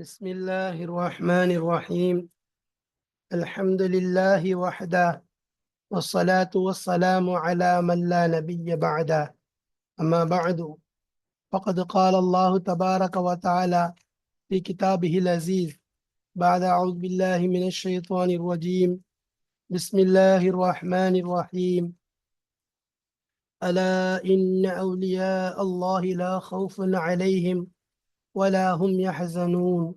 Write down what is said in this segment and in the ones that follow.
بسم الله الرحمن الرحيم. الحمد لله وحده والصلاة والسلام على من لا نبي بعده. أما بعد فقد قال الله تبارك وتعالى في كتابه العزيز بعد أعوذ بالله من الشيطان الرجيم. بسم الله الرحمن الرحيم. ألا إن أولياء الله لا خوف عليهم ولا هم يحزنون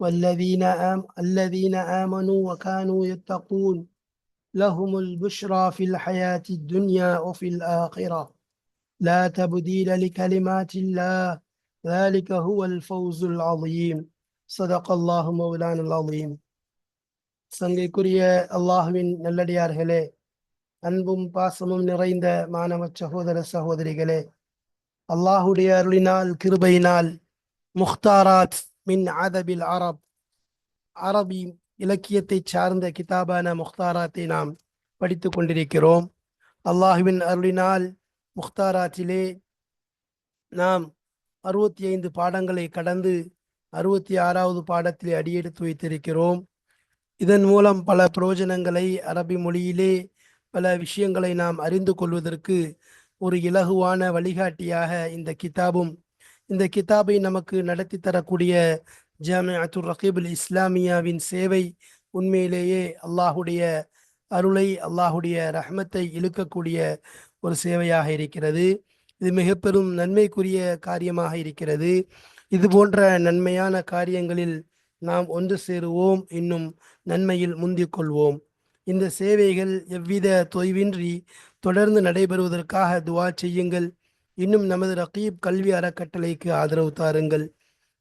والذين آم الذين آمنوا وكانوا يتقون لهم البشرى في الحياة الدنيا وفي الآخرة لا تبديل لكلمات الله ذلك هو الفوز العظيم صدق الله مولانا العظيم சங்கைக்குரிய அல்லாஹுவின் நல்லடியார்களே அன்பும் பாசமும் நிறைந்த மாணவ சகோதர சகோதரிகளே அல்லாஹுடைய அருளினால் கிருபையினால் முக்தாராத் மின் அதபில் அரப் அரபி இலக்கியத்தை சார்ந்த கிதாபான முக்தாராத்தை நாம் படித்து கொண்டிருக்கிறோம். அல்லாஹுவின் அருளினால் முக்தாராத்திலே நாம் அறுபத்தி ஐந்து பாடங்களை கடந்து அறுபத்தி ஆறாவது பாடத்திலே அடியெடுத்து வைத்திருக்கிறோம். இதன் மூலம் பல பிரயோஜனங்களை அரபி மொழியிலே பல விஷயங்களை நாம் அறிந்து கொள்வதற்கு ஒரு இலகுவான வழிகாட்டியாக இந்த கிதாபும் இந்த கிதாபை நமக்கு நடத்தி தரக்கூடிய ஜாமி அத்துர் ரகீபுல் இஸ்லாமியாவின் சேவை உண்மையிலேயே அல்லாஹுடைய அருளை அல்லாஹுடைய ரஹமத்தை இழுக்கக்கூடிய ஒரு சேவையாக இருக்கிறது. இது மிக பெரும் நன்மைக்குரிய காரியமாக இருக்கிறது. இது போன்ற நன்மையான காரியங்களில் நாம் ஒன்று சேருவோம் இன்னும் நன்மையில் முந்திக் கொள்வோம். இந்த சேவைகள் எவ்வித தொய்வின்றி தொடர்ந்து நடைபெறுவதற்காக துவா செய்யுங்கள். இன்னும் நமது ரகீப் கல்வி அறக்கட்டளைக்கு ஆதரவு தாருங்கள்.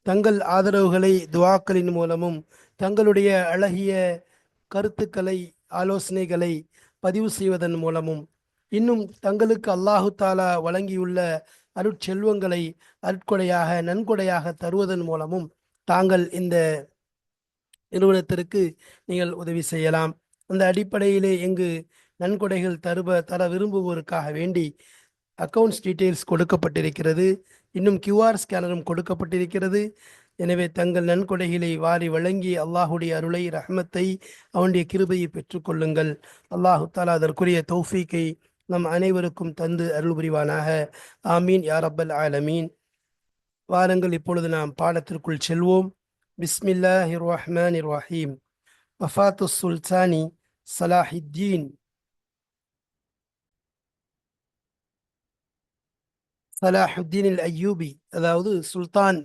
தங்கள் ஆதரவுகளை துவாக்களின் மூலமும் தங்களுடைய அழகிய கருத்துக்களை ஆலோசனைகளை பதிவு செய்வதன் மூலமும் இன்னும் தங்களுக்கு அல்லாஹு தாலா வழங்கியுள்ள அருட்செல்வங்களை அருட்கொடையாக நன்கொடையாக தருவதன் மூலமும் தாங்கள் இந்த நிறுவனத்திற்கு நீங்கள் உதவி செய்யலாம். அந்த அடிப்படையிலே எங்கு நன்கொடைகள் தருவ தர விரும்புவோருக்காக வேண்டி அக்கௌண்ட்ஸ் டீட்டெயில்ஸ் கொடுக்கப்பட்டிருக்கிறது. இன்னும் கியூஆர் ஸ்கேனரும் கொடுக்கப்பட்டிருக்கிறது. எனவே தங்கள் நன்கொடைகளை வாரி வழங்கி அல்லாஹுடைய அருளை ரஹமத்தை அவனுடைய கிருபையை பெற்றுக்கொள்ளுங்கள் அல்லாஹு தாலா அதற்குரிய தௌஃபீக்கை நம் அனைவருக்கும் தந்து அருள் புரிவானாக ஆமீன் யாரப்பல் ஆலமீன். வாருங்கள் இப்பொழுது நாம் பாடத்திற்குள் செல்வோம். பிஸ்மில்லாஹி ரஹ்மான் ரஹீம். வஃபாத்து சுல்தானி சலாஹித்தீன். சலாஹுத்தீன் அல் ஐயூபி அதாவது சுல்தான்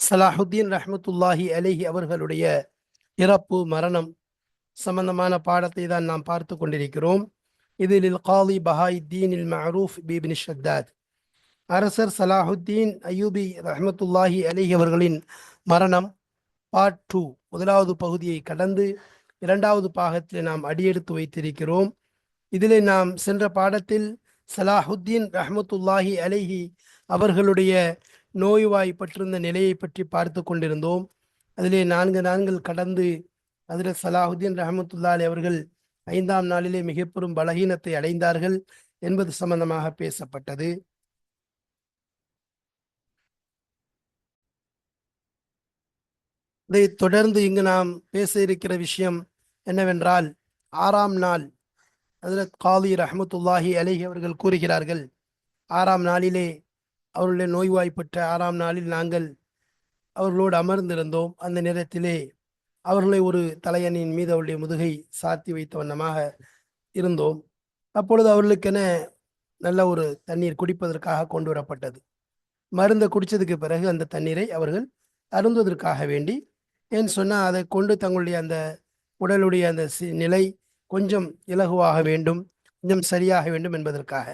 சலாஹுத்தீன் ரஹமத்துல்லாஹி அலைஹி அவர்களுடைய இறப்பு மரணம் சம்பந்தமான பாடத்தை தான் நாம் பார்த்து கொண்டிருக்கிறோம். இதில் காலி பஹாயுத்தீன் இல் மஹரூஃப் பிபின் ஷத்தாத். அரசர் சலாஹுத்தீன் அயூபி ரஹமத்துல்லாஹி அலிஹி அவர்களின் மரணம் பார்ட் டூ முதலாவது பகுதியை கடந்து இரண்டாவது பாகத்தில் நாம் அடியெடுத்து வைத்திருக்கிறோம். இதிலே நாம் சென்ற பாடத்தில் சலாஹுத்தீன் ரஹமத்துல்லாஹி அலைஹி அவர்களுடைய நோய்வாய்ப்பட்டிருந்த நிலையை பற்றி பார்த்து கொண்டிருந்தோம். அதிலே நான்கு நான்கள் கடந்து அதில் சலாஹுத்தீன் ரஹமத்துல்லா அலி அவர்கள் ஐந்தாம் நாளிலே மிக பெரும் பலகீனத்தை அடைந்தார்கள் என்பது சம்பந்தமாக பேசப்பட்டது. இதை தொடர்ந்து இங்கு நாம் பேச இருக்கிற விஷயம் என்னவென்றால் ஆறாம் நாள் அதில் காலி ரஹமத்துல்லாஹி அலிஹி அவர்கள் கூறுகிறார்கள் ஆறாம் நாளிலே அவர்களுடைய நோய்வாய்ப்பட்ட ஆறாம் நாளில் நாங்கள் அவர்களோடு அமர்ந்திருந்தோம். அந்த நேரத்திலே அவர்களை ஒரு தலையணியின் மீது அவருடைய முதுகை சாத்தி வைத்த வண்ணமாக இருந்தோம். அப்பொழுது அவர்களுக்கென நல்ல ஒரு தண்ணீர் குடிப்பதற்காக கொண்டு வரப்பட்டது. மருந்தை குடித்ததுக்கு பிறகு அந்த தண்ணீரை அவர்கள் அருந்துவதற்காக வேண்டி ஏன்னு சொன்னால் அதை கொண்டு தங்களுடைய அந்த உடலுடைய அந்த நிலை கொஞ்சம் இலகுவாக வேண்டும் கொஞ்சம் சரியாக வேண்டும் என்பதற்காக.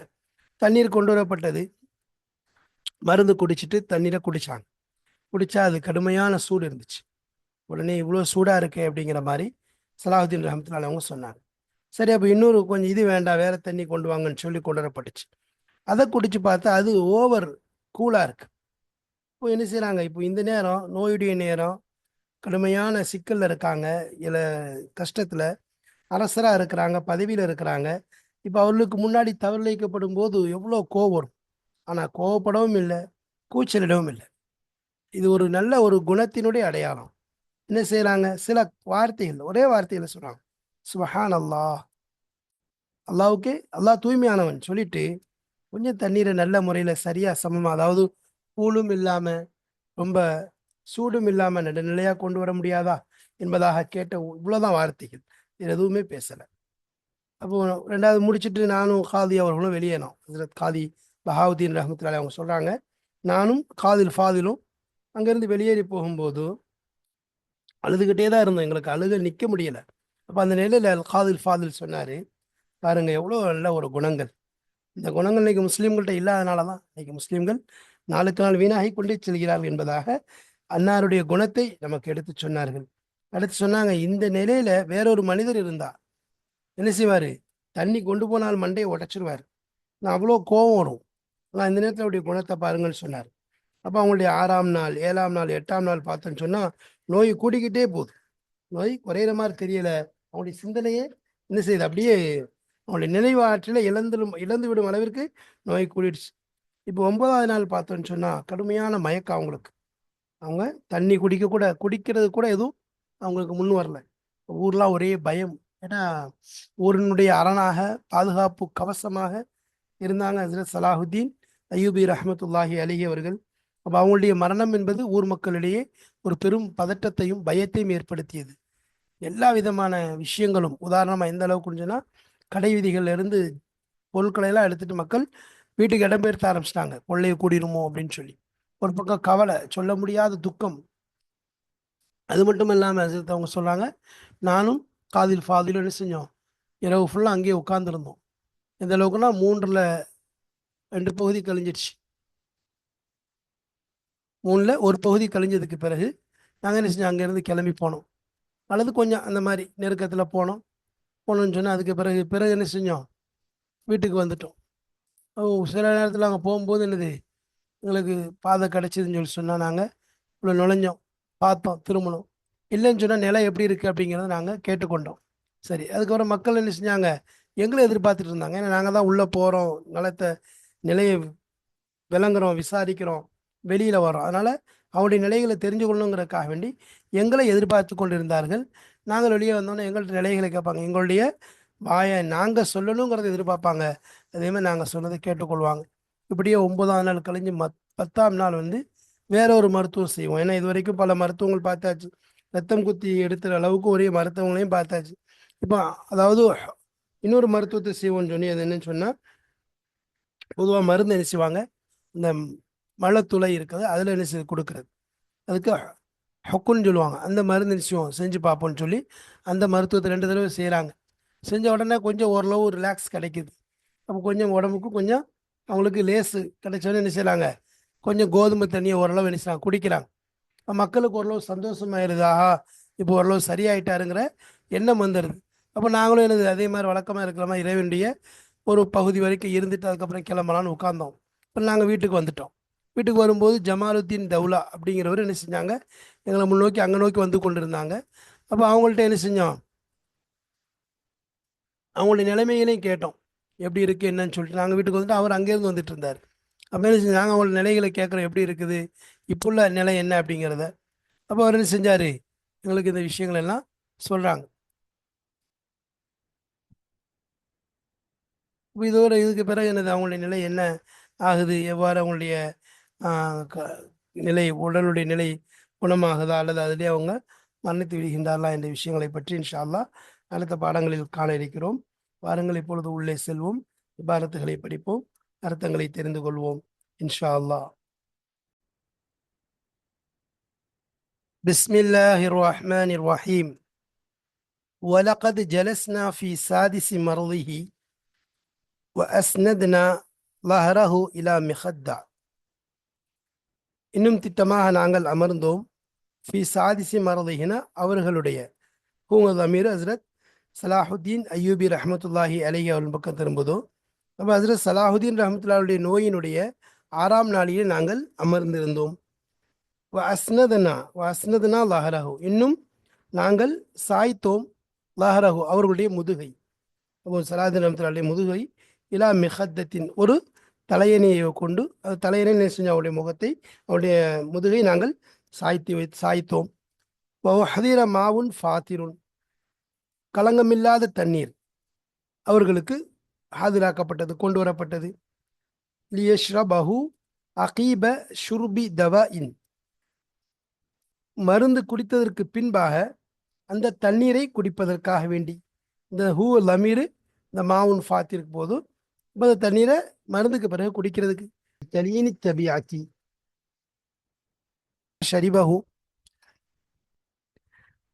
தண்ணீர் கொண்டு வரப்பட்டது. மருந்து குடிச்சிட்டு தண்ணீரை குடித்தாங்க குடித்தா அது கடுமையான சூடு இருந்துச்சு. உடனே இவ்வளோ சூடாக இருக்கே அப்படிங்கிற மாதிரி சலாஹுதீன் ரஹமத்துல்லா அவங்க சொன்னாங்க. சரி அப்போ இன்னொரு கொஞ்சம் இது வேண்டாம் வேறு தண்ணி கொண்டு வாங்கன்னு சொல்லி கொண்டு வரப்பட்டுச்சு. அதை குடிச்சு பார்த்தா அது ஓவர் கூலாக இருக்குது இப்போ என்ன செய்கிறாங்க இப்போ இந்த நேரம் நோயுடைய நேரம் கடுமையான சிக்கலில் இருக்காங்க. இல்லை கஷ்டத்தில் அரசராக இருக்கிறாங்க பதவியில் இருக்கிறாங்க. இப்போ அவர்களுக்கு முன்னாடி தவறிழைக்கப்படும் போது எவ்வளோ கோவம் ஆனால் கோவப்படவும் இல்லை கூச்சலிடவும் இல்லை. இது ஒரு நல்ல ஒரு குணத்தினுடைய அடையாளம். என்ன செய்கிறாங்க சில வார்த்தைகள் ஒரே வார்த்தையில் சொல்கிறாங்க சுபஹான் அல்லாஹ் அல்லாவுக்கு அல்லாஹ் தூய்மையானவன் சொல்லிட்டு கொஞ்சம் தண்ணீரை நல்ல முறையில் சரியாக சமமாக அதாவது கூலும் இல்லாமல் ரொம்ப சூடும் இல்லாமல் நடுநிலையாக கொண்டு வர முடியாதா என்பதாக கேட்ட இவ்வளோதான் வார்த்தைகள். எதுவுமே பேசலை. அப்போ ரெண்டாவது முடிச்சிட்டு நானும் காதி அவர்களும் வெளியேனோம் ஹசரத் காதி பஹாவுதீன் ரஹமத்துல்லாஹி அவங்க சொல்கிறாங்க நானும் காதில் ஃபாதிலும் அங்கேருந்து வெளியேறி போகும்போது அழுதுகிட்டே தான் இருந்தோம். எங்களுக்கு அழுக நிற்க முடியலை. அப்போ அந்த நிலையில் காதில் ஃபாதில் சொன்னார் பாருங்க எவ்வளோ நல்ல ஒரு குணங்கள். இந்த குணங்கள் இன்னைக்கு முஸ்லீம்கள்ட்ட இல்லாதனால தான் இன்னைக்கு முஸ்லீம்கள் நாளுக்கு நாள் வீணாகி கொண்டே செல்கிறார்கள் என்பதாக அன்னாருடைய குணத்தை நமக்கு எடுத்து சொன்னார்கள். அடுத்து சொன்னாங்க இந்த நிலையில வேறொரு மனிதர் இருந்தா என்ன செய்வார்? தண்ணி கொண்டு போனால் மண்டையை உடச்சிருவார். நான் அவ்வளோ கோபம் வரும். ஆனால் இந்த நேரத்தில் அவருடைய குணத்தை பாருங்கள்னு சொன்னார். அப்போ அவங்களுடைய ஆறாம் நாள் ஏழாம் நாள் எட்டாம் நாள் பார்த்தோன்னு சொன்னால் நோய் கூடிக்கிட்டே போகுது. நோய் குறையிற மாதிரி தெரியலை. அவங்களுடைய சிந்தனையே என்ன செய்யுது? அப்படியே அவங்களுடைய நினைவாற்றில் இழந்து இழந்து விடும் அளவிற்கு நோய் கூடிடுச்சு. இப்போ ஒன்பதாவது நாள் பார்த்தோன்னு சொன்னால் கடுமையான மயக்கம் அவங்களுக்கு. அவங்க தண்ணி குடிக்க கூட குடிக்கிறது கூட எதுவும் அவங்களுக்கு முன் வரல. ஊர்லாம் ஒரே பயம். ஏன்னா ஊரினுடைய அரணாக பாதுகாப்பு கவசமாக இருந்தாங்க ஹசரத் சலாஹுத்தீன் அயூபி ரஹமத்துல்லாஹி அலிஹி அவர்கள். அப்போ அவங்களுடைய மரணம் என்பது ஊர் மக்களிடையே ஒரு பெரும் பதட்டத்தையும் பயத்தையும் ஏற்படுத்தியது. எல்லா விதமான விஷயங்களும் உதாரணமாக எந்த அளவுக்கு கடை விதிகள்லேருந்து பொருட்களை எல்லாம் எடுத்துட்டு மக்கள் வீட்டுக்கு இடம்பெயர்த்த ஆரம்பிச்சிட்டாங்க. கொள்ளையை கூடிருமோ அப்படின்னு சொல்லி. ஒரு பக்கம் கவலை சொல்ல முடியாத துக்கம் அது மட்டும் இல்லாமல் ஹசரத் அவங்க சொல்கிறாங்க நானும் காதில் ஃபாதிலும் என்ன செஞ்சோம்? இரவு ஃபுல்லாக அங்கேயே உட்காந்துருந்தோம் எந்த அளவுக்குன்னா மூன்றில் ரெண்டு பகுதி கழிஞ்சிடுச்சு. மூணில் ஒரு பகுதி கழிஞ்சதுக்கு பிறகு நாங்கள் என்ன செஞ்சோம்? அங்கேருந்து கிளம்பி போனோம். அல்லது கொஞ்சம் அந்த மாதிரி நெருக்கத்தில் போனோம். போனோம்னு சொன்னால் அதுக்கு பிறகு பிறகு என்ன செஞ்சோம்? வீட்டுக்கு வந்துட்டோம். சில நேரத்தில் அங்கே போகும்போது என்னது? எங்களுக்கு பாதை கிடச்சிதுன்னு சொல்லி சொன்னால் நாங்கள் இவ்வளோ நுழைஞ்சோம். பார்த்தோம் திருமணம். இல்லைன்னு சொன்னால் நிலம் எப்படி இருக்குது அப்படிங்கிறத நாங்கள் கேட்டுக்கொண்டோம். சரி அதுக்கப்புறம் மக்கள் என்ன செஞ்சாங்க? எங்களை எதிர்பார்த்துட்டு இருந்தாங்க. ஏன்னா நாங்கள் தான் உள்ளே போகிறோம் நிலத்தை நிலையை விளங்குறோம் விசாரிக்கிறோம் வெளியில் வரோம் அதனால் அவருடைய நிலைகளை தெரிஞ்சு கொள்ளணுங்கிறதுக்காக வேண்டி எங்களை எதிர்பார்த்து கொண்டு இருந்தார்கள் நாங்கள் வெளியே வந்தோன்னே எங்கள்கிட்ட நிலைகளை கேட்பாங்க. எங்களுடைய வாயை நாங்கள் சொல்லணுங்கிறத எதிர்பார்ப்பாங்க. அதே மாதிரி நாங்கள் சொன்னதை கேட்டுக்கொள்வாங்க. இப்படியே ஒன்பதாம் நாள் கழிஞ்சு மத் பத்தாம் நாள் வந்து வேற ஒரு மருத்துவம் செய்வோம். ஏன்னா இது வரைக்கும் பல மருத்துவங்கள் பார்த்தாச்சு. ரத்தம் குத்தி எடுத்துகிற அளவுக்கு ஒரே மருத்துவங்களையும் பார்த்தாச்சு. இப்போ அதாவது இன்னொரு மருத்துவத்தை செய்வோம்னு சொல்லி அது என்னன்னு சொன்னால் பொதுவாக மருந்து என்ன செய்வாங்க? இந்த மழைத்துளை இருக்குது. அதில் என்ன செய்து கொடுக்குறது. அதுக்கு ஹொக்குன்னு சொல்லுவாங்க. அந்த மருந்து என்ன செய்வோம்? செஞ்சு பார்ப்போம்னு சொல்லி அந்த மருத்துவத்தை ரெண்டு தடவை செய்கிறாங்க செஞ்ச உடனே கொஞ்சம் ஓரளவு ரிலாக்ஸ் கிடைக்குது. அப்போ கொஞ்சம் உடம்புக்கு கொஞ்சம் அவங்களுக்கு லேஸு கிடைச்சோன்னு என்ன செய்கிறாங்க கொஞ்சம் கோதுமை தண்ணியை ஓரளவு என்ன குடிக்கிறாங்க. மக்களுக்கு ஓரளவு சந்தோஷமாயிருது? ஆஹா இப்போ ஓரளவு சரியாயிட்டாருங்கிற எண்ணம் வந்துடுது அப்போ நாங்களும் என்னது அதே மாதிரி வழக்கமாக இருக்கலாமா இறைவனுடைய ஒரு பகுதி வரைக்கும் இருந்துட்டு அதுக்கப்புறம் கிளம்பலான்னு உட்காந்தோம் இப்போ நாங்கள் வீட்டுக்கு வந்துட்டோம். வீட்டுக்கு வரும்போது ஜமாலுத்தீன் தௌலா அப்படிங்கிறவர் என்ன செஞ்சாங்க? எங்களை முன்னோக்கி அங்கே நோக்கி வந்து கொண்டிருந்தாங்க. அப்போ அவங்கள்ட்ட என்ன செஞ்சோம்? அவங்களுடைய நிலைமைகளையும் கேட்டோம். எப்படி இருக்குது என்னன்னு சொல்லிட்டு நாங்கள் வீட்டுக்கு வந்துட்டு அவர் அங்கேருந்து வந்துட்டு இருந்தார். அப்போ என்ன செஞ்சு நாங்கள் அவங்களோட நிலைகளை கேட்குறோம் எப்படி இருக்குது? இப்போ உள்ள நிலை என்ன அப்படிங்கிறத. அப்போ அவர் என்ன செஞ்சார்? எங்களுக்கு இந்த விஷயங்கள் எல்லாம் சொல்கிறாங்க இதோட இதுக்கு பிறகு என்னது? அவங்களுடைய நிலை என்ன ஆகுது? எவ்வாறு அவங்களுடைய க- நிலை உடலுடைய நிலை குணமாகுதா? அல்லது அதிலே அவங்க மரணித்து விடுகின்றார்களா? என்ற விஷயங்களை பற்றி இன்ஷா அடுத்த பாடங்களில் காண இருக்கிறோம். வாருங்கள் இப்பொழுது உள்ளே செல்வோம். இபாரத்துகளை படிப்போம். அர்த்தங்களை தெரிந்து கொள்வோம் இன்ஷா அல்லாஹ் بسم الله الرحمن الرحيم ولقد جلسنا في سادس مرضه وأسندنا ظهره إلى مخدع இன்னும் திட்டமாக நாங்கள் அமர்ந்தோம் ஃபி சாதிசி மரதிகின அவர்களுடைய ஹூமது அமீர் ஹசரத் சலாஹுத்தீன் அய்யூபி ரஹமத்துல்லாஹி அலைஹி அவர்கள் பக்கம் திரும்புதோ அப்போ ஹசரத் சலாஹுதீன் ரஹமத்துல்லாவுடைய நோயினுடைய ஆறாம் நாளிலே நாங்கள் அமர்ந்திருந்தோம். வ அஸ்னதனா வ அஸ்னதனா லஹரஹு. இன்னும் நாங்கள் சாய்த்தோம் லஹரஹு அவர்களுடைய முதுகை. அப்போ சலாஹுதீன் ரஹமத்துல்லாவுடைய முதுகை இலா மிஹத்தத்தின் ஒரு தலையணையை கொண்டு அது தலையணை செஞ்ச செஞ்சோம் அவருடைய முகத்தை அவருடைய முதுகை நாங்கள் சாய்த்தி வைத்து சாய்த்தோம். வஹதீர மாவுன் ஃபாத்திருன். களங்கமில்லாத தண்ணீர். அவர்களுக்கு ஆஜராக்கப்பட்டது கொண்டு வரப்பட்டது. லியஷ்ரபஹு அகீப ஷுர்பி தவா இன் மருந்து குடித்ததற்கு பின்பாக அந்த தண்ணீரை குடிப்பதற்காக வேண்டி. இந்த ஹூ லமீரு இந்த மாவுன் ஃபாத்திருக்கு போதும். இந்த அந்த தண்ணீரை மருந்துக்கு பிறகு குடிக்கிறதுக்கு. தலீனி தபியாக்கி ஷரிபஹு.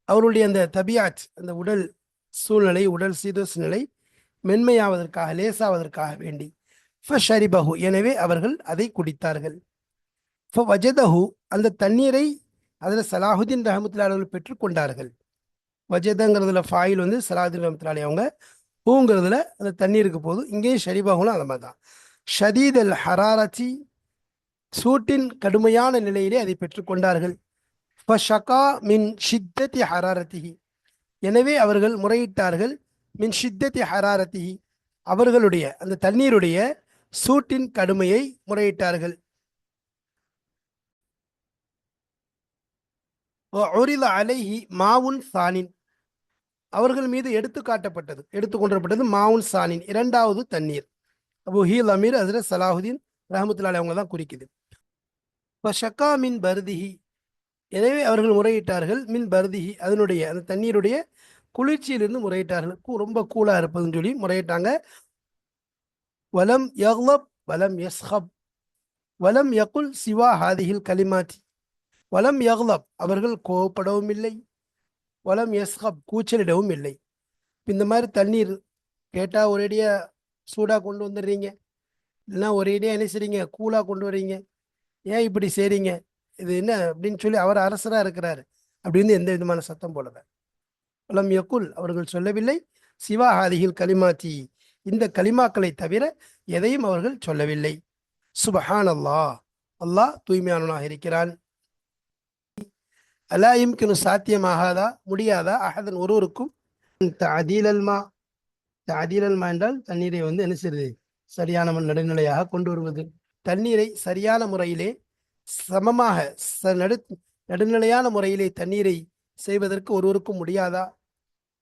அவருடைய அந்த தபியாத் அந்த உடல் சூழ்நிலை உடல் சீதோஸ் நிலை மென்மையாவதற்காக லேசாவதற்காக வேண்டி. ஃபஷரிபஹு எனவே அவர்கள் அதை குடித்தார்கள். ஃப வஜதஹு அந்த தண்ணீரை அதில் சலாஹுதீன் ரஹமத்துல்லா அவர்கள் பெற்றுக்கொண்டார்கள் வஜதங்கிறதுல ஃபாயில் வந்து சலாஹுதீன் ரஹமத்துல்லாலி அவங்க பூங்கிறதுல அந்த தண்ணீருக்கு போதும் இங்கேயும் ஷரிபஹுலும் அந்த மாதிரி தான். ஷதீத் அல் ஹராரத்தி சூட்டின் கடுமையான நிலையிலே அதை பெற்றுக்கொண்டார்கள் ஃபஷகா மின் ஷித்தத்தி ஹராரத்திஹி எனவே அவர்கள் முறையிட்டார்கள். மின் ஷித்தத்தி ஹராரத்தி அவர்களுடைய அந்த தண்ணீருடைய சூட்டின் கடுமையை முறையிட்டார்கள். ஒரில அலைஹி மாவுன் சானின். அவர்கள் மீது எடுத்து காட்டப்பட்டது எடுத்து கொண்டப்பட்டது மாவுன் சானின் இரண்டாவது தண்ணீர். அபு ஹீல் அமீர் ஹசரத் சலாஹுதீன் ரஹமத்துல்லாலி அவங்க தான் குறிக்குது. இப்போ ஷக்கா மின் பருதிஹி. எனவே அவர்கள் முறையிட்டார்கள் மின் பருதிஹி அதனுடைய அந்த தண்ணீருடைய குளிர்ச்சியிலிருந்து முறையிட்டார்கள். கூ- ரொம்ப கூலா இருப்பதுன்னு சொல்லி முறையிட்டாங்க. வலம் யஹ்லப் வலம் யஸ்ஹப் வலம் யகுல் சிவா ஹாதிஹில் கலிமாத்தி. வலம் யஹ்லப் அவர்கள் கோவப்படவும் இல்லை. வலம் யஸ்ஹப் கூச்சலிடவும் இல்லை. இந்த மாதிரி தண்ணீர் கேட்டால் ஒரேடியாக சூடாக கொண்டு வந்துடுறீங்க. இல்லைன்னா ஒரேடியாக என்ன செய்றீங்க? கூலாக கொண்டு வர்றீங்க. ஏன் இப்படி செய்றீங்க? இது என்ன அப்படின்னு சொல்லி அவர் அரசராக இருக்கிறாரு. அப்படின்னு எந்த விதமான சத்தம் போடல. வலம் யகுல். அவர்கள் சொல்லவில்லை. சிவா ஹாதிகில் கலிமாத்தி இந்த கலிமாக்களை தவிர எதையும் அவர்கள் சொல்லவில்லை. சுபஹான் அல்லாஹ் அல்லாஹ் தூய்மையானவனாக இருக்கிறான். அலா இம்கினு சாத்தியமாகாதா? முடியாதா? அஹதன் ஒருவருக்கும். தஅதீல் அதிலல்மா என்றால் தண்ணீரை வந்து என்ன செய்யுது சரியான நடுநிலையாக கொண்டு வருவது. தண்ணீரை சரியான முறையிலே சமமாக ச- நடு நடுநிலையான முறையிலே தண்ணீரை செய்வதற்கு ஒருவருக்கும் முடியாதா?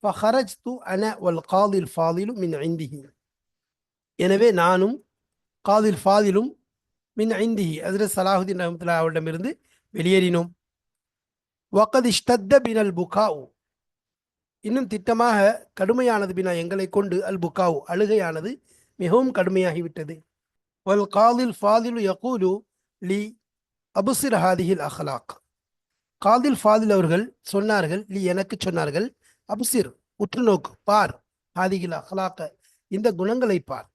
ஃபஹரஜ்து அன வல் காதில் ஃபாதிலும் மின் ஐந்திஹி எனவே நானும் காதில் ஃபாதிலும் மின் ஐந்திஹி அதில் சலாஹுதீன் ரஹமத்துல்லா அவரிடமிருந்து வெளியேறினோம். வக்கத் இஷ்டத்த பின் அல் புகாவு இன்னும் திட்டமாக கடுமையானது பினா எங்களை கொண்டு அல் புகாவு அழுகையானது மிகவும் கடுமையாகிவிட்டது. வல் காதில் ஃபாதிலு யகூலு லி அபுசிர் ஹாதிஹில் அஹ்லாக் காதில் ஃபாதில் அவர்கள் சொன்னார்கள் லி எனக்கு சொன்னார்கள் அபுசிர் உற்றுநோக்கு பார். ஹாதிகில் அஹ்லாக்க இந்த குணங்களை பார்.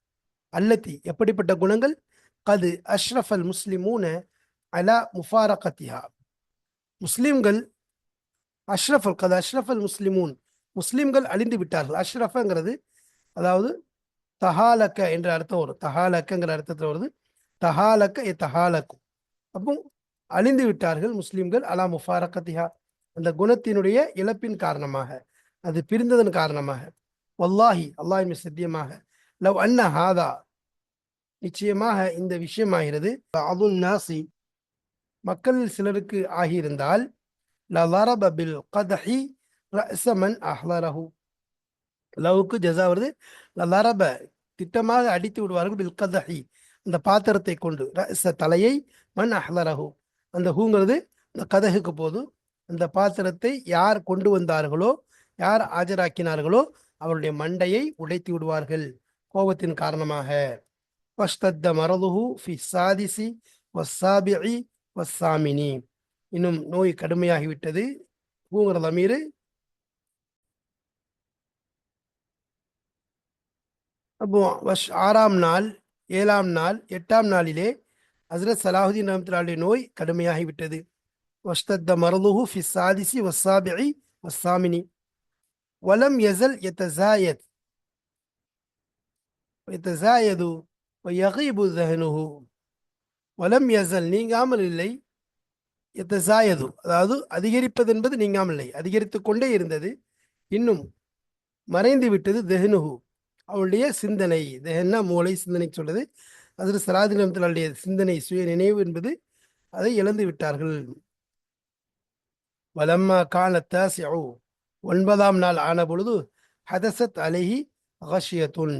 அல்லத்தி எப்படிப்பட்ட குணங்கள்? கது அஷ்ரஃப் அல் முஸ்லிமூன அலா முஃபாரகத்திஹா. முஸ்லிம்கள் அல் கது அஷ்ரஃபல் முஸ்லிமூன். முஸ்லிம்கள் அழிந்து விட்டார்கள். அஷ்ரஃபங்கிறது அதாவது தஹாலக்க என்ற அர்த்தம் வரும். தஹாலக்கங்கிற அர்த்தத்தில் வருது. தஹாலக்க எ தஹாலக்கும். அப்போ அழிந்து விட்டார்கள் முஸ்லிம்கள் அலா முஃபாரகத்திஹா. அந்த குணத்தினுடைய இழப்பின் காரணமாக. அது பிரிந்ததன் காரணமாக. வல்லாஹி அல்லாஹின் சத்தியமாக. லவ் அன்ன ஹாதா. நிச்சயமாக இந்த விஷயமாகிறது. அதுல் நாசி. மக்கள் சிலருக்கு ஆகியிருந்தால் லலரப பில் கதஹி ரசமன் அஹ்லரஹு. லவுக்கு ஜஸா வருது. லலரப திட்டமாக அடித்து விடுவார்கள் பில் கதஹி. அந்த பாத்திரத்தை கொண்டு ரச தலையை மன் அஹ்லரஹு. அந்த ஹூங்கிறது அந்த கதகுக்கு போதும் அந்த பாத்திரத்தை யார் கொண்டு வந்தார்களோ யார் ஆஜராக்கினார்களோ அவருடைய மண்டையை உடைத்து விடுவார்கள். கோபத்தின் காரணமாக. வஷ்தத்த மரதுஹு ஃபி சாதிசி வஸ்ஸாபிஇ வஸ்ஸாமினி. இன்னும் நோய் கடுமையாகிவிட்டது. ஹூங்கிற லமீரு அப்போ வஷ் ஆறாம் நாள் ஏழாம் நாள் எட்டாம் நாளிலே ஹசரத் சலாஹுதீன் ரஹமத்துல்லாவுடைய நோய் கடுமையாகிவிட்டது. வஸ்தத்த மரதுஹு ஃபி சாதிசி வஸ்ஸாபிஇ வஸ்ஸாமினி. வலம் எசல் எத்தசாயத் எத்தசாயது யகைபு ஜஹனுஹு வலம் எசல் நீங்காமல் இல்லை. எத்தசாயது அதாவது அதிகரிப்பது என்பது நீங்காமல் இல்லை. அதிகரித்து கொண்டே இருந்தது. இன்னும் மறைந்து விட்டது தெஹனுஹு அவளுடைய சிந்தனை. தெஹன்னா மூளை சிந்தனை சொல்வது அதில் சராதினத்தினுடைய சிந்தனை சுய நினைவு என்பது அதை இழந்து விட்டார்கள். வலம்மா காணத்தாஸ் யவு ஒன்பதாம் நாள் ஆன பொழுது ஹதசத் அலஹி ஹஷியத்துன்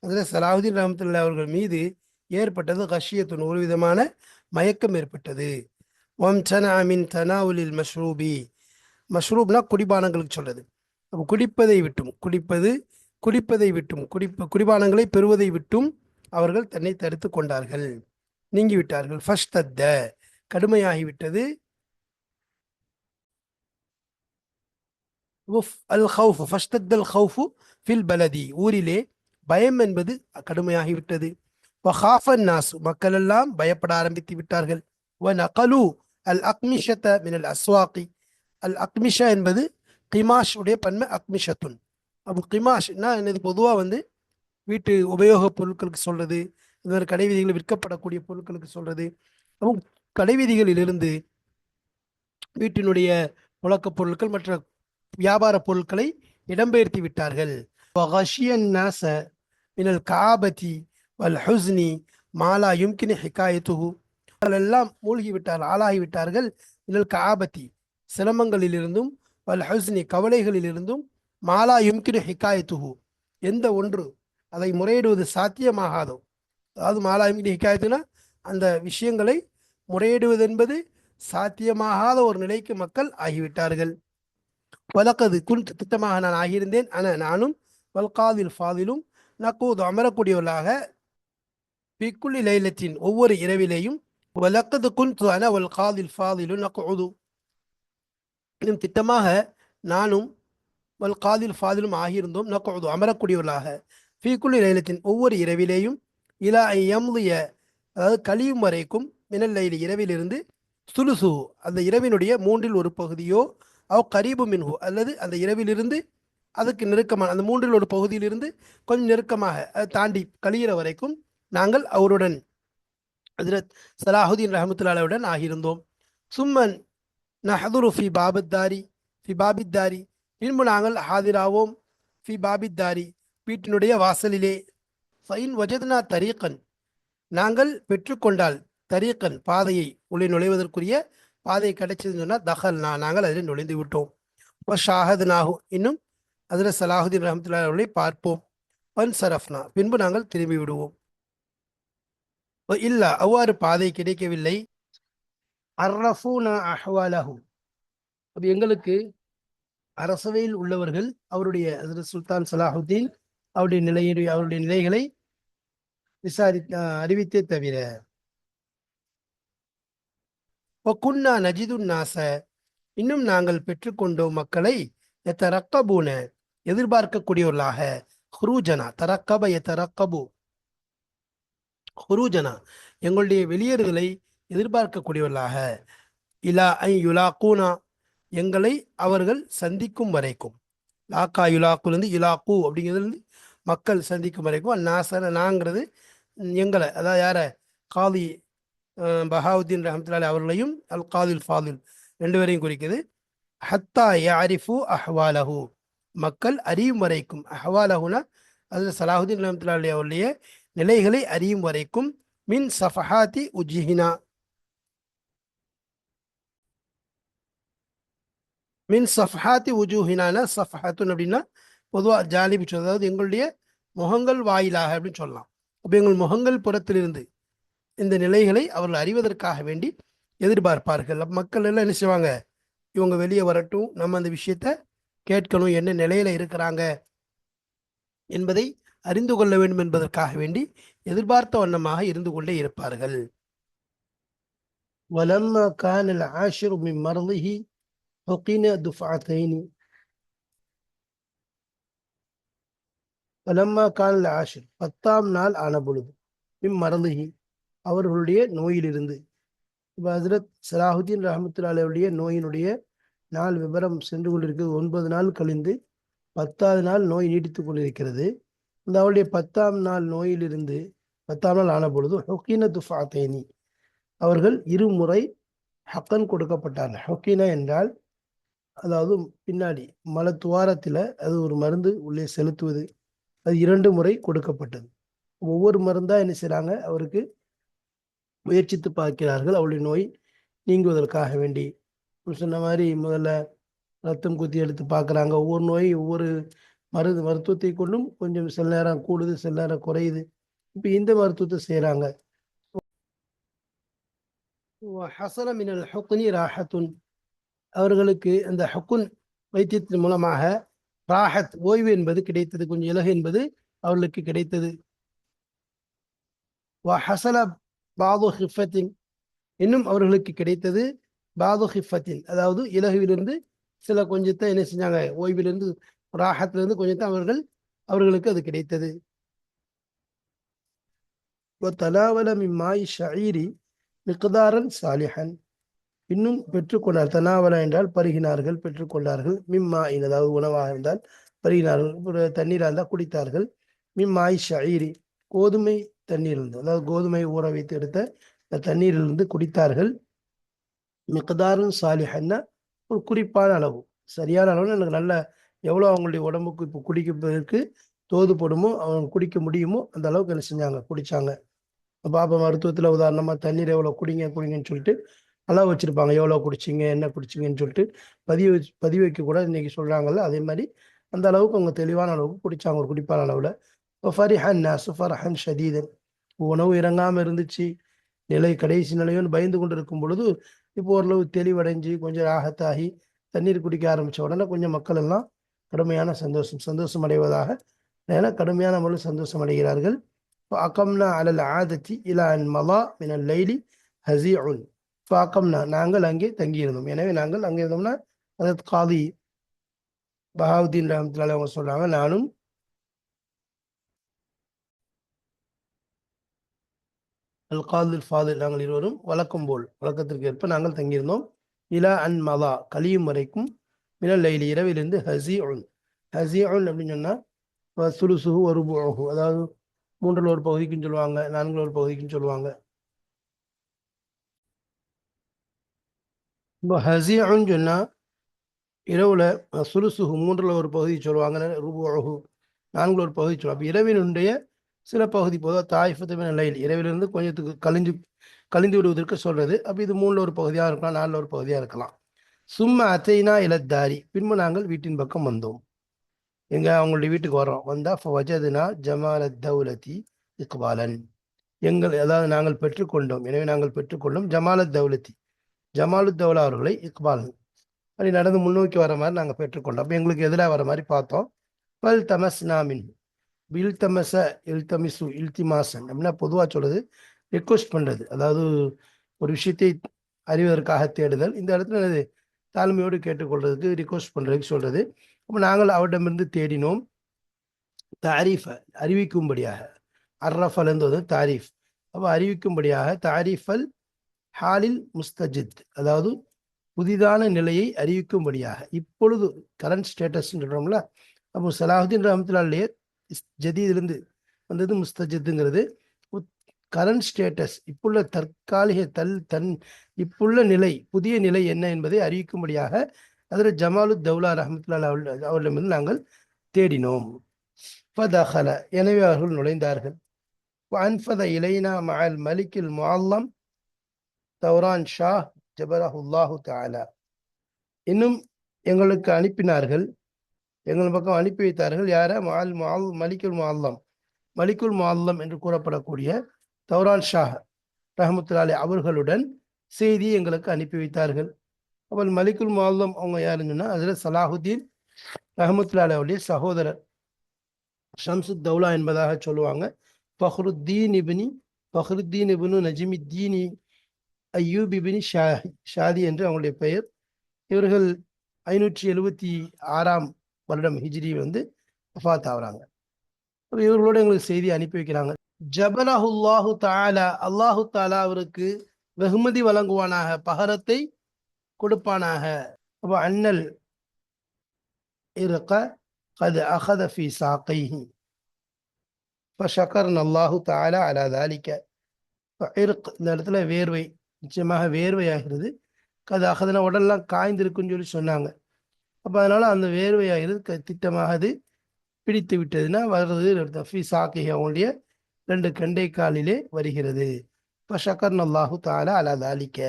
அதில் சலாஹுதீன் ரஹமத்துல்லா அவர்கள் மீது ஏற்பட்டது ஹஷியத்துன் ஒரு விதமான மயக்கம் ஏற்பட்டது. ஒம் சனா மின் தனாவுலில் மஷ்ரூபி. மஷ்ரூப்னா குடிபானங்களுக்கு சொல்றது. அப்போ குடிப்பதை விட்டும். குடிப்பது குடிப்பதை விட்டும். குடிப்ப குடிபானங்களை பெறுவதை விட்டும் அவர்கள் தன்னை தடுத்து கொண்டார்கள். நீங்கி விட்டார்கள் ஃபஸ்ட் தத்த கடுமையாகிவிட்டது. அல் ஹவுஃபு ஃபஸ்தத் அல் ஹவுஃபு ஃபில் பலதி ஊரிலே பயம் என்பது கடுமையாகிவிட்டது வஹாஃபன் நாசு மக்கள் எல்லாம் பயப்பட ஆரம்பித்து விட்டார்கள் வ நகலு அல் அக்மிஷத்த மினல் அஸ்வாக்கி அல் அக்மிஷா என்பது கிமாஷ் உடைய பன்மை அக்மிஷத்துன் அப்போ கிமாஷ்னா என்னது பொதுவாக வந்து வீட்டு உபயோகப் பொருட்களுக்கு சொல்றது இது மாதிரி கடைவீதிகளில் விற்கப்படக்கூடிய பொருட்களுக்கு சொல்றது அப்போ கடைவீதிகளிலிருந்து வீட்டினுடைய புழக்க பொருட்கள் மற்ற வியாபார பொருட்களை இடம்பெயர்த்தி விட்டார்கள். மினல் காபதி வல் ஹுஸ்னி மாலா யும்கினி ஹிகாயத்துஹு. அவர்களெல்லாம் மூழ்கிவிட்டார் ஆளாகிவிட்டார்கள் மினல் காபத்தி சிரமங்களிலிருந்தும் வல் ஹுஸ்னி கவலைகளிலிருந்தும் மாலா யும்கினு ஹிகாயத்துஹு. எந்த ஒன்று அதை முறையிடுவது சாத்தியமாகாதோ. அதாவது மாலா யும்கினு ஹிகாயத்துனா அந்த விஷயங்களை முறையிடுவது என்பது சாத்தியமாகாத ஒரு நிலைக்கு மக்கள் ஆகிவிட்டார்கள். வழக்கது குன் திட்டமாக நான் ஆகியிருந்தேன். ஆனால் நானும் வல்காதில் ஃபாதிலும் நக்கூது அமரக்கூடியவர்களாக பிக்குள்ளி லைலத்தின் ஒவ்வொரு இரவிலேயும் வலக்கது குன்து அன வல் காதில் ஃபாதிலு நக்கூது இன்னும் திட்டமாக நானும் வல் காதில் ஃபாதிலும் ஆகியிருந்தோம். நக்கூது அமரக்கூடியவர்களாக ஃபீக்குள்ளி லைலத்தின் ஒவ்வொரு இரவிலேயும் இலா எம்லிய அதாவது கழியும் வரைக்கும் மினல் லைலி இரவிலிருந்து சுலுசு அந்த இரவினுடைய மூன்றில் ஒரு பகுதியோ அவ் கரீபு மின்ஹு அல்லது அந்த இரவிலிருந்து அதுக்கு நெருக்கமான அந்த மூன்றில் ஒரு பகுதியிலிருந்து கொஞ்சம் நெருக்கமாக அதை தாண்டி கழியிற வரைக்கும் நாங்கள் அவருடன் ஹசரத் சலாஹுதீன் ரஹமத்துல்லாவுடன் ஆகியிருந்தோம். சும்மன் நஹதுரு ஃபி பாபத்தாரி ஃபி பாபித்தாரி பின்பு நாங்கள் ஹாதிராவோம். ஃபி பாபித்தாரி வீட்டினுடைய வாசலிலே. ஃபைன் வஜத்னா தரீக்கன் நாங்கள் பெற்றுக்கொண்டால் தரீக்கன் பாதையை உள்ளே நுழைவதற்குரிய பாதை கிடைச்சதுன்னு சொன்னால் தஹல்னா நான் நாங்கள் அதில் நுழைந்து விட்டோம். இப்போ ஷாஹத் நாகு இன்னும் அதில் சலாஹுதீன் ரஹமத்துல்லா அவர்களை பார்ப்போம். பன் சரஃப்னா. பின்பு நாங்கள் திரும்பி விடுவோம். இல்லை. அவ்வாறு பாதை கிடைக்கவில்லை. அர்ரஃபூனா அஹ்வாலஹும் அப்போ எங்களுக்கு அரசவையில் உள்ளவர்கள் அவருடைய சுல்தான் சலாஹுத்தீன் அவருடைய நிலையுடைய அவருடைய நிலைகளை விசாரி அறிவித்தே தவிர குன்னா நஜிதுன் நாச இன்னும் நாங்கள் பெற்றுக்கொண்டோம் மக்களை எத்தரக்கபூன எதிர்பார்க்கக்கூடியவர்களாக ஹுரூஜனா தரக்கப எத்தரக்கபு ஹுரூஜனா எங்களுடைய வெளியேறுதலை எதிர்பார்க்கக்கூடியவர்களாக இலா ஐ யுலாக்கூனா எங்களை அவர்கள் சந்திக்கும் வரைக்கும். லாக்கா யுலாக்குலேருந்து இலாக்கு அப்படிங்கிறதுலேருந்து மக்கள் சந்திக்கும் வரைக்கும் நாசன நாங்கிறது எங்களை அதாவது யார? காதி பஹாவுத்தீன் ரஹமத்துலாலி அவர்களையும் அல் காதில் ஃபாதில் ரெண்டு பேரையும் குறிக்குது. ஹத்தா யாரிஃபு அஹ்வாலஹு. மக்கள் அறியும் வரைக்கும் அஹ்வாலஹுனா அதில் சலாஹுதீன் ரஹமத்துல்லாலி அவருடைய நிலைகளை அறியும் வரைக்கும் மின் சஃபஹாத்தி உஜ்ஹினா. மின் சஃபஹாத்தி உஜூஹினான சஃபஹாத்துன் அப்படின்னா பொதுவாக ஜாலிபி அதாவது எங்களுடைய முகங்கள் வாயிலாக அப்படின்னு சொல்லலாம். அப்போ எங்கள் முகங்கள் புறத்திலிருந்து இந்த நிலைகளை அவர்கள் அறிவதற்காக வேண்டி எதிர்பார்ப்பார்கள் மக்கள் எல்லாம் என்ன செய்வாங்க இவங்க வெளியே வரட்டும் நம்ம அந்த விஷயத்த கேட்கணும் என்ன நிலையில இருக்கிறாங்க என்பதை அறிந்து கொள்ள வேண்டும் என்பதற்காக வேண்டி எதிர்பார்த்த வண்ணமாக இருந்து கொண்டே இருப்பார்கள் ولما كان العاشر من مرضه حقن دفعتين ولما كان العاشر பத்தாம் நாள் ஆன பொழுது மிம் மறந்துகி அவர்களுடைய நோயிலிருந்து. இப்போ ஹசரத் சலாஹுதீன் ரஹமத்துல்லாவுடைய நோயினுடைய நாள் விவரம் சென்று கொண்டிருக்கிறது. ஒன்பது நாள் கழிந்து பத்தாவது நாள் நோய் நீடித்து கொண்டிருக்கிறது. இந்த அவருடைய பத்தாம் நாள் நோயிலிருந்து பத்தாம் நாள் ஆன பொழுது ஹொக்கீன துஃபாத்தேனி அவர்கள் இருமுறை ஹக்கன் கொடுக்கப்பட்டார்கள். ஹொக்கீனா என்றால் அதாவது பின்னாடி மல துவாரத்தில் அது ஒரு மருந்து உள்ளே செலுத்துவது. அது இரண்டு முறை கொடுக்கப்பட்டது. ஒவ்வொரு மருந்தா என்ன செய்கிறாங்க அவருக்கு முயற்சித்து பார்க்கிறார்கள். அவளுடைய நோய் நீங்குவதற்காக வேண்டி. சொன்ன மாதிரி முதல்ல ரத்தம் குத்தி எடுத்து பார்க்குறாங்க. ஒவ்வொரு நோய் ஒவ்வொரு மருந்து மருத்துவத்தை கொண்டும் கொஞ்சம் சில நேரம் கூடுது சில நேரம் குறையுது. இப்போ இந்த மருத்துவத்தை செய்கிறாங்க ஹசன மினல் ஹுக்னி ராஹத்துன். அவர்களுக்கு அந்த ஹக்குன் வைத்தியத்தின் மூலமாக ராஹத் ஓய்வு என்பது கிடைத்தது. கொஞ்சம் இலகு என்பது அவர்களுக்கு கிடைத்தது. வ ஹசல பாது ஹிஃபத்தின் இன்னும் அவர்களுக்கு கிடைத்தது பாது ஹிஃபத்தின். அதாவது இலகுவிலிருந்து சில கொஞ்சத்தை என்ன செஞ்சாங்க? ஓய்விலிருந்து ராகத்திலிருந்து கொஞ்சத்தை அவர்கள் அவர்களுக்கு அது கிடைத்தது. தலாவல மிம்மாய் ஷஈரி மிக்தாரன் சாலிஹன். இன்னும் பெற்றுக்கொண்டார். தனாவல என்றால் பருகினார்கள் பெற்றுக்கொண்டார்கள். மிம்மா அதாவது உணவாக இருந்தால் பருகினார்கள். தண்ணீராக இருந்தால் குடித்தார்கள். மிம்மாய் ஷஈரி கோதுமை தண்ணீரிலிருந்து அதாவது கோதுமை ஊற வைத்து எடுத்த தண்ணீரிலிருந்து குடித்தார்கள். மிக்தாரன் சாலிஹன்னா ஒரு குறிப்பான அளவு. சரியான அளவு எனக்கு நல்ல எவ்வளோ அவங்களுடைய உடம்புக்கு இப்போ குடிக்கிறதுக்கு தோதுப்படுமோ அவங்க குடிக்க முடியுமோ அந்த அளவுக்கு என்ன செஞ்சாங்க குடித்தாங்க பாப்பா மருத்துவத்தில் உதாரணமாக தண்ணீர் எவ்வளோ குடிங்க குடிங்கன்னு சொல்லிட்டு அளவு வச்சுருப்பாங்க. எவ்வளோ குடிச்சிங்க என்ன குடிச்சிங்கன்னு சொல்லிட்டு பதிவு பதிவு வைக்க கூட இன்றைக்கி சொல்கிறாங்கல்ல அதே மாதிரி அந்த அளவுக்கு அவங்க தெளிவான அளவுக்கு குடித்தாங்க ஒரு குடிப்பான அளவில். இப்போ ஃபரிஹன் சுஃபர்ஹன் ஷதீதன் உணவு இறங்காமல் இருந்துச்சு. நிலை கடைசி நிலையோன்னு பயந்து கொண்டு இருக்கும் பொழுது இப்போ ஓரளவு தெளிவடைஞ்சு கொஞ்சம் ராகத்தாகி தண்ணீர் குடிக்க ஆரம்பித்த உடனே கொஞ்சம் மக்கள் எல்லாம் கடுமையான சந்தோஷம் சந்தோஷம் அடைவதாக ஏன்னா கடுமையான முறையில் சந்தோஷம் அடைகிறார்கள். அக்கம்னா அலல் ஆதத்தி இலா அன் மலா மினல் லைலி ஹசி உன் அக்கம்னா நாங்கள் அங்கே தங்கியிருந்தோம். எனவே நாங்கள் அங்கே இருந்தோம்னா அதாவது காதி பஹாவுதீன் ரஹமத்துலால அவங்க சொல்றாங்க நானும் அல் காதில் ஃபாதில் நாங்கள் இருவரும் வழக்கம் போல் வழக்கத்திற்கு ஏற்ப நாங்கள் தங்கியிருந்தோம். இலா அன் மதா கலியும் வரைக்கும் மினல் லைலி இரவிலிருந்து ஹசி உன் ஹசி உன் அப்படின்னு சொன்னால் சுலுசுகு ஒரு அதாவது மூன்றில் ஒரு பகுதிக்குன்னு சொல்லுவாங்க நான்கில் ஒரு பகுதிக்குன்னு சொல்லுவாங்க. இப்போ ஹசியான்னு சொன்னால் இரவில் சுருசுகு மூன்றில் ஒரு பகுதி சொல்லுவாங்க ரூபு அழகு நான்கில் ஒரு பகுதி சொல்லுவாங்க. இரவினுடைய சில பகுதி போதும் தாய்ஃபத்துமே லைல் இரவிலிருந்து கொஞ்சத்துக்கு கழிஞ்சு கழிந்து விடுவதற்கு சொல்கிறது அப்போ இது மூணில் ஒரு பகுதியாக இருக்கலாம் நாலில் ஒரு பகுதியாக இருக்கலாம். சும்மா அத்தைனா இலத்தாரி. பின்பு நாங்கள் வீட்டின் பக்கம் வந்தோம். எங்கள் அவங்களுடைய வீட்டுக்கு வரோம் வந்தால் வஜதுனா ஜமால தௌலதி இக்பாலன். எங்கள் அதாவது நாங்கள் பெற்றுக்கொண்டோம். எனவே நாங்கள் பெற்றுக்கொண்டோம் ஜமாலத் தௌலத்தி ஜமாலுத் தௌலா அவர்களை இக்பாலன். அப்படி நடந்து முன்னோக்கி வர மாதிரி நாங்கள் பெற்றுக்கொண்டோம். அப்போ எங்களுக்கு எதிராக வர மாதிரி பார்த்தோம். பல் தமஸ் நாமின் இல்தமச இல்தமிசு இல்திமாசன் அப்படின்னா பொதுவாக சொல்லுது ரெக்வஸ்ட் பண்ணுறது அதாவது ஒரு விஷயத்தை அறிவதற்காக தேடுதல். இந்த இடத்துல என்னது தாழ்மையோடு கேட்டுக்கொள்றதுக்கு ரிக்வஸ்ட் பண்ணுறதுக்கு சொல்கிறது அப்போ நாங்கள் அவரிடமிருந்து தேடினோம். தாரீஃபை அறிவிக்கும்படியாக. அர்ரஃபல் வந்து தாரீஃப். அப்போ அறிவிக்கும்படியாக தாரீஃபல் ஹாலில் முஸ்தஜித். அதாவது புதிதான நிலையை அறிவிக்கும்படியாக. இப்பொழுது கரண்ட் ஸ்டேட்டஸ்ன்னு சொல்கிறோம்ல அப்போ சலாஹுதீன் ரஹமத்துல்லாலே ஜதீதிலிருந்து வந்தது முஸ்தஜித்துங்கிறது. கரண்ட் ஸ்டேட்டஸ் இப்புள்ள தற்காலிக தல் தன் இப்புள்ள நிலை புதிய நிலை என்ன என்பதை அறிவிக்கும்படியாக அதில் ஜமாலு தௌலா ரஹமத்துல்லா அவர்களிடமிருந்து நாங்கள் தேடினோம். ஃபதஹல எனவே அவர்கள் நுழைந்தார்கள். அன்ஃபத இலைனா மஅல் மலிக்கில் முஅல்லம் தௌரான் ஷா ஜபரஹுல்லாஹு தாலா இன்னும் எங்களுக்கு அனுப்பினார்கள். எங்கள் பக்கம் அனுப்பி வைத்தார்கள். யார? Mall mall மலிக்குல் முஅல்லம். மலிக்குல் முஅல்லம் என்று கூறப்படக்கூடிய தௌரான் ஷாஹ் ரஹமத்துல்லாலே அவர்களுடன் செய்தி எங்களுக்கு அனுப்பி வைத்தார்கள். அவள் மலிக்குல் முஅல்லம் அவங்க யாருன்னு சொன்னால் அதில் சலாஹுத்தீன் ரஹமத்துல்லாலே சகோதரர் ஷம்சு தௌலா என்பதாக சொல்லுவாங்க. ஃபஹ்ருத்தீன் இபினி ஃபஹ்ருத்தீன் இபினு நஜிமித்தீனி ஐயூப் இபினி ஷா ஷாதி என்று அவங்களுடைய பெயர். இவர்கள் ஐநூற்றி எழுபத்தி ஆறாம் வருடம் ஹிஜ்ரி வந்து வஃத் ஆகுறாங்க. இவர்களோட எங்களுக்கு செய்தி அனுப்பி வைக்கிறாங்க. ஜபலஹுல்லாஹு தாலா அல்லாஹு தாலா அவருக்கு வெகுமதி வழங்குவானாக பகரத்தை கொடுப்பானாக. அப்போ அண்ணல் இருக்க கது அகத ஃபி சாக்கைஹி ஃபஷக்கர்ன் அல்லாஹு தாலா அலா தாலிக்க இருக் இந்த இடத்துல வேர்வை நிச்சயமாக வேர்வையாகிறது. கது அகதன உடல்லாம் காய்ந்திருக்குன்னு சொல்லி சொன்னாங்க. அப்போ அதனால அந்த வேர்வையாகிறது க திட்டமாக அது பிடித்து விட்டதுன்னா வர்றது ஃபி சாக்கை அவங்களுடைய ரெண்டு கண்டை காலிலே வருகிறது இப்போ ஷக்கர்ன் அல்லாஹு தாலா அலா தாலிக்க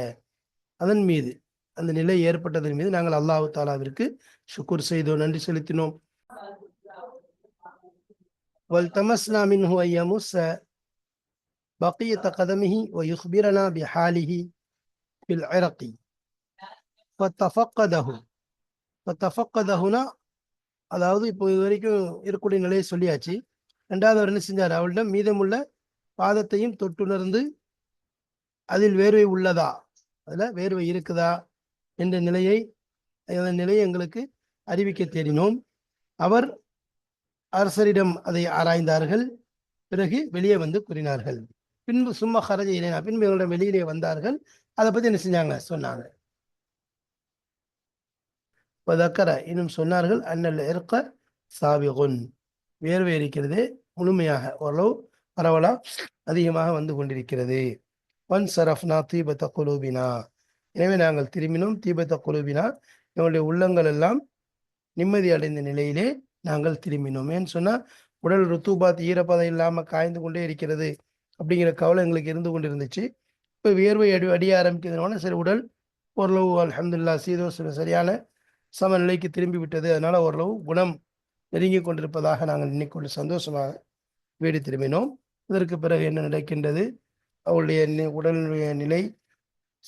அதன் மீது அந்த நிலை ஏற்பட்டதன் மீது நாங்கள் அல்லாஹு தாலாவிற்கு ஷுக்குர் செய்தோம் நன்றி செலுத்தினோம் والتمسنا منه أن يمس بقية قدمه ويخبرنا بحاله في العرق فاتفقده தஃபக்கதஹுனா அதாவது இப்போ இது வரைக்கும் இருக்கக்கூடிய நிலையை சொல்லியாச்சு. ரெண்டாவது அவர் என்ன செஞ்சார்? அவளிடம் மீதமுள்ள பாதத்தையும் தொட்டுணர்ந்து அதில் வேர்வை உள்ளதா? அதில் வேர்வை இருக்குதா? என்ற நிலையை அந்த நிலையை எங்களுக்கு அறிவிக்க தேடினோம். அவர் அரசரிடம் அதை ஆராய்ந்தார்கள். பிறகு வெளியே வந்து கூறினார்கள். பின்பு சும்மா ஹரஜ இணைனா பின்பு எங்களிடம் வெளியிலே வந்தார்கள். அதை பற்றி என்ன செஞ்சாங்க? சொன்னாங்க. வதக்கர. இன்னும் சொன்னார்கள் அன்னல் இருக்க சாபிகுன். வேர்வை இருக்கிறது முழுமையாக. ஓரளவு பரவலா அதிகமாக வந்து கொண்டிருக்கிறது. ஒன் சரஃப்னா தீபத்த குலூபினா. எனவே நாங்கள் திரும்பினோம். தீபத்த குலூபினா எங்களுடைய உள்ளங்கள் எல்லாம் நிம்மதி அடைந்த நிலையிலே நாங்கள் திரும்பினோம். ஏன்னு சொன்னால் உடல் ருத்துபாத் ஈரப்பதம் இல்லாமல் காய்ந்து கொண்டே இருக்கிறது அப்படிங்கிற கவலை எங்களுக்கு இருந்து கொண்டு இருந்துச்சு இப்போ வியர்வை அடி அடிய ஆரம்பிக்கிறதுனால சரி உடல் ஓரளவு அலமதுல்லா சீதோசன சரியான சமநிலைக்கு திரும்பி விட்டது அதனால் ஓரளவு குணம் நெருங்கி கொண்டிருப்பதாக நாங்கள் எண்ணிக்கொண்டு சந்தோஷமாக வீடு திரும்பினோம். இதற்கு பிறகு என்ன நடக்கின்றது? அவளுடைய நி- உடலுடைய நிலை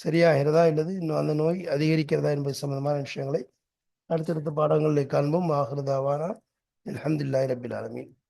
சரியாகிறதா இல்லது? இன்னும் அந்த நோய் அதிகரிக்கிறதா என்பது சம்பந்தமான விஷயங்களை அடுத்தடுத்த பாடங்களில் காண்போம். ஆகிறதாவானா அலமதுல்லாய் ரபில் ஆலமீன்.